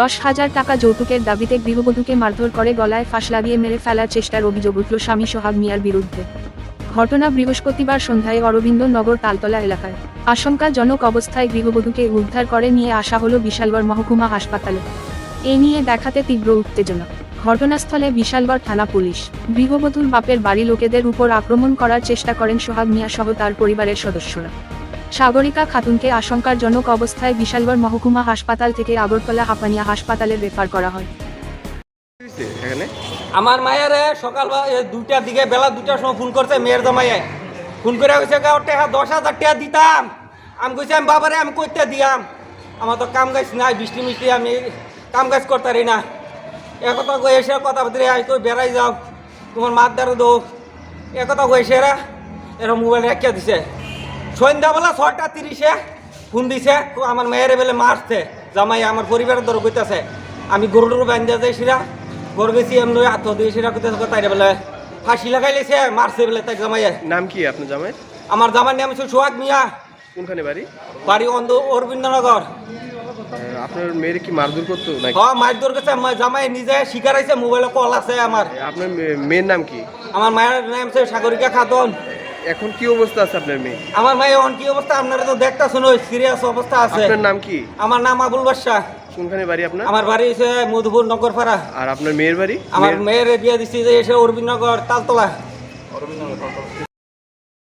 দশ হাজার টাকা যৌতুকের দাবিতে গৃহবধূকে মারধর করে গলায় ফাঁস লাগিয়ে মেরে ফেলার চেষ্টার অভিযোগ উঠল স্বামী সোহাগ মিয়ার বিরুদ্ধে। ঘটনা বৃহস্পতিবার সন্ধ্যায় অরবিন্দ নগর তালতলা এলাকায়। আশঙ্কাজনক অবস্থায় গৃহবধূকে উদ্ধার করে নিয়ে আসা হলো বিশালগড় মহকুমা হাসপাতালে। এ নিয়ে দেখাতে তীব্র উত্তেজনা। ঘটনাস্থলে বিশালগড় থানা পুলিশ। গৃহবধূর বাপের বাড়ি লোকেদের উপর আক্রমণ করার চেষ্টা করেন সোহাগ মিয়া সহ তার পরিবারের সদস্যরা। সাগরিকা খাতুনকে আশঙ্কাজনক অবস্থায় বিশালগড় মহকুমা হাসপাতাল থেকে আগরতলা হাপানিয়া হাসপাতালে রেফার করা হয়। এখানে? আমার মায়ের সকাল দুটার দিকে বেলা দুটার সময় ফোন করছে মেয়ের জামাইয়ে। ফোন করে কইছে গা টাকা দশ হাজার টাকা দিতাম। আমি কইছি আমি বাবারে আমি কইতে দিয়াম। আমার তো কাম গাছ নাই বৃষ্টি মিষ্টি আমি কাম কাজ করতে পারি না। একথা কই এসে কথা বলতে আই কই বেড়াই যাও। তোমার মার দ্বারা দো একথা কই এসে এরা এরা মোবাইল রেখে দিছে। সন্ধ্যাবেলা ছটা তিরিশে ফোন দিছে তো আমার মেয়েরে বেলে মারছে। জামাই আমার পরিবারের দর কইতাছে আমি গরুর বান্ধা যাই সিরা। গরু গেছি এমনি হাত দিয়ে সিরা কইতেছে তাই বেলে ফাঁসি লাগাই লেছে মারছে বেলে তাই জামাইয়ে। নাম কি আপনার জামাই আমার জামার নাম হচ্ছে সোহাগ মিয়া। কোনখানে বাড়ি? বাড়ি অন্ধ অরবিন্দনগর। আপনার মেয়ের কি মারধর করতো নাকি? হ্যাঁ গেছে আমার জামাই নিজে শিকার আছে মোবাইলে কল আছে আমার। আপনার মেয়ের নাম কি? আমার মায়ের নাম হচ্ছে সাগরিকা খাতুন। এখন কি অবস্থা আছে আপনার মেয়ে? আমার মায়ের অন কি অবস্থা? আপনারা তো দেখতেছেন ওই সিরিয়াস অবস্থা আছে। আপনার নাম কি? আমার নাম আবুল বাদশা কোনখানে বাড়ি আপনার? আমার বাড়ি হচ্ছে মধুপুর নগরপাড়া। আর আপনার মেয়ের বাড়ি? আমার মেয়ের- বিয়ে দিচ্ছি যে এসে অরবিন্দনগর তালতলা।